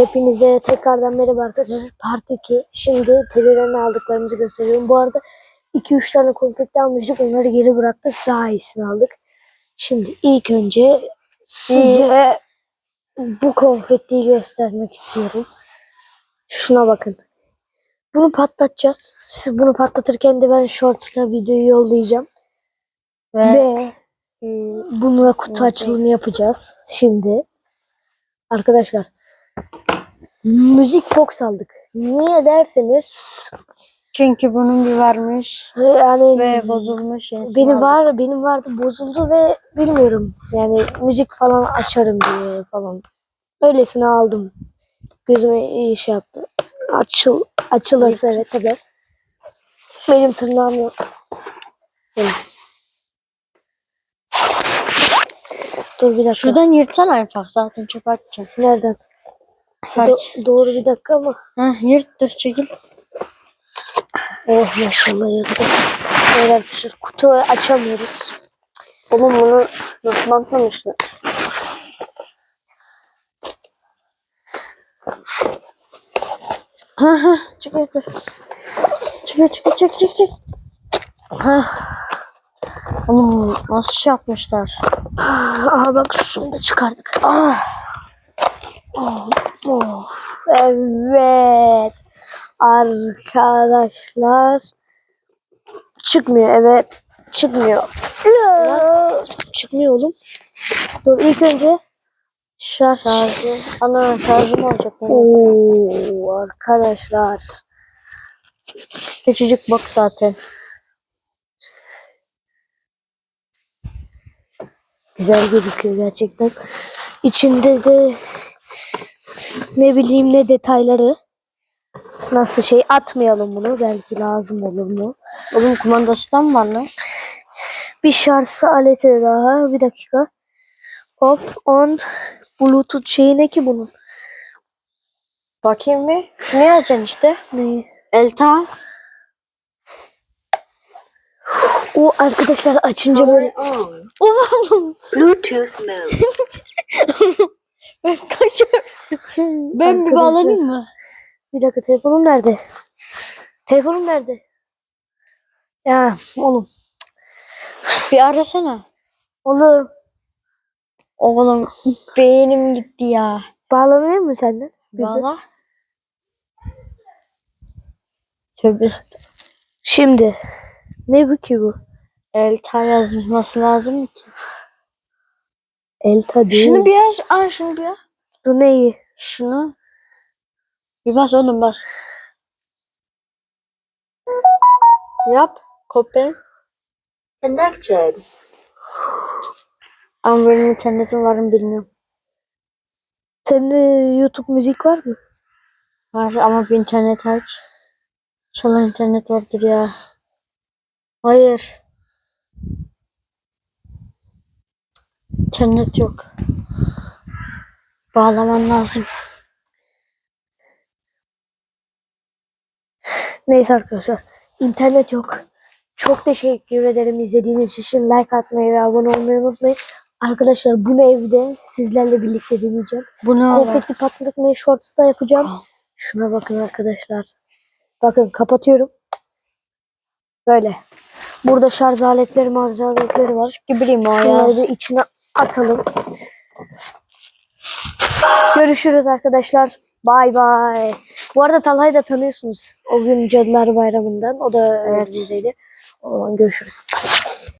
Hepinize tekrardan merhaba arkadaşlar. Part 2. Şimdi telelerini aldıklarımızı gösteriyorum. Bu arada 2-3 tane konfeti almıştık. Onları geri bıraktık. Daha iyisini aldık. Şimdi ilk önce size bu konfetiyi göstermek istiyorum. Şuna bakın. Bunu patlatacağız. Siz bunu patlatırken de ben shorts'ta videoyu yollayacağım. Ve, Ve e, bununla kutu açılımı yapacağız şimdi. Arkadaşlar müzik box aldık. Niye derseniz çünkü bunun bir varmış yani ve bozulmuş. benim var benim vardı bozuldu ve bilmiyorum yani müzik falan açarım diye falan. Öylesine aldım. Gözüme iyi şey yaptı. Açıl açılırsa Evet. evet tabii. Benim tırnağım yok. Benim. Dur bir dakika. Şuradan yırtsana Arfak zaten çöp atacağım. Nereden? Do- doğru bir dakika ama. Heh, yırt dur çekil. Oh maşallah yarabbim. Evet arkadaşlar kutu açamıyoruz. Oğlum bunu bantlamışlar? Ha ha çıkıyor dur. Çıkıyor çıkıyor çık çık çık. Ha. Oğlum nasıl şey yapmışlar? Aha bak şunu da çıkardık. Ah. Oh, oh. Evet. Arkadaşlar. Çıkmıyor evet. Çıkmıyor. Ya. Çıkmıyor oğlum. Dur ilk önce şarj. Şarjı. Ana şarjım olacak benim. Oo, arkadaşlar. Küçücük bak zaten. Güzel gözüküyor gerçekten. İçinde de ne bileyim ne detayları. Nasıl şey atmayalım bunu. Belki lazım olur mu? Oğlum kumandası da mı var lan? Bir şarj aleti daha. Bir dakika. Off on Bluetooth şeyi ne ki bunun? Bakayım bir. Ne yazacaksın işte? Ne? Elta. O arkadaşlar açınca böyle Oğlum. Bluetooth mode. Ben kaçıyorum. Ben bir Arkadaşlar, bağlanayım mı? Bir dakika telefonum nerede? Telefonum nerede? Ya oğlum. Bir arasana. Oğlum. Oğlum beynim gitti ya. Bağlanıyor mu senden? Bir de- Valla. Tövbe Şimdi. Ne bu ki bu? Elta yazması lazım ki. Elta değil. Şunu bir yaz. Aa şunu bir yaz. Bu neyi? Şunu. Bir bas oğlum bas. Yap. Kopya. Connected. Ama benim internetim var mı bilmiyorum. Senin e, YouTube müzik var mı? Var ama bir internet aç. İnşallah internet vardır ya. Hayır. İnternet yok. Bağlaman lazım. Neyse arkadaşlar. İnternet yok. Çok teşekkür ederim izlediğiniz için. Like atmayı ve abone olmayı unutmayın. Arkadaşlar bunu evde sizlerle birlikte deneyeceğim. Bu ne olur? Konfeti patlatmayı shorts'ta yapacağım. Şuna bakın arkadaşlar. Bakın kapatıyorum. Böyle. Burada şarj aletleri, mazra aletleri var. Ne bileyim o Şunları ya. da içine atalım. Görüşürüz arkadaşlar. Bay bay. Bu arada Talha'yı da tanıyorsunuz. O gün Cadılar Bayramı'ndan. O da evet. bizdeydi. O zaman görüşürüz.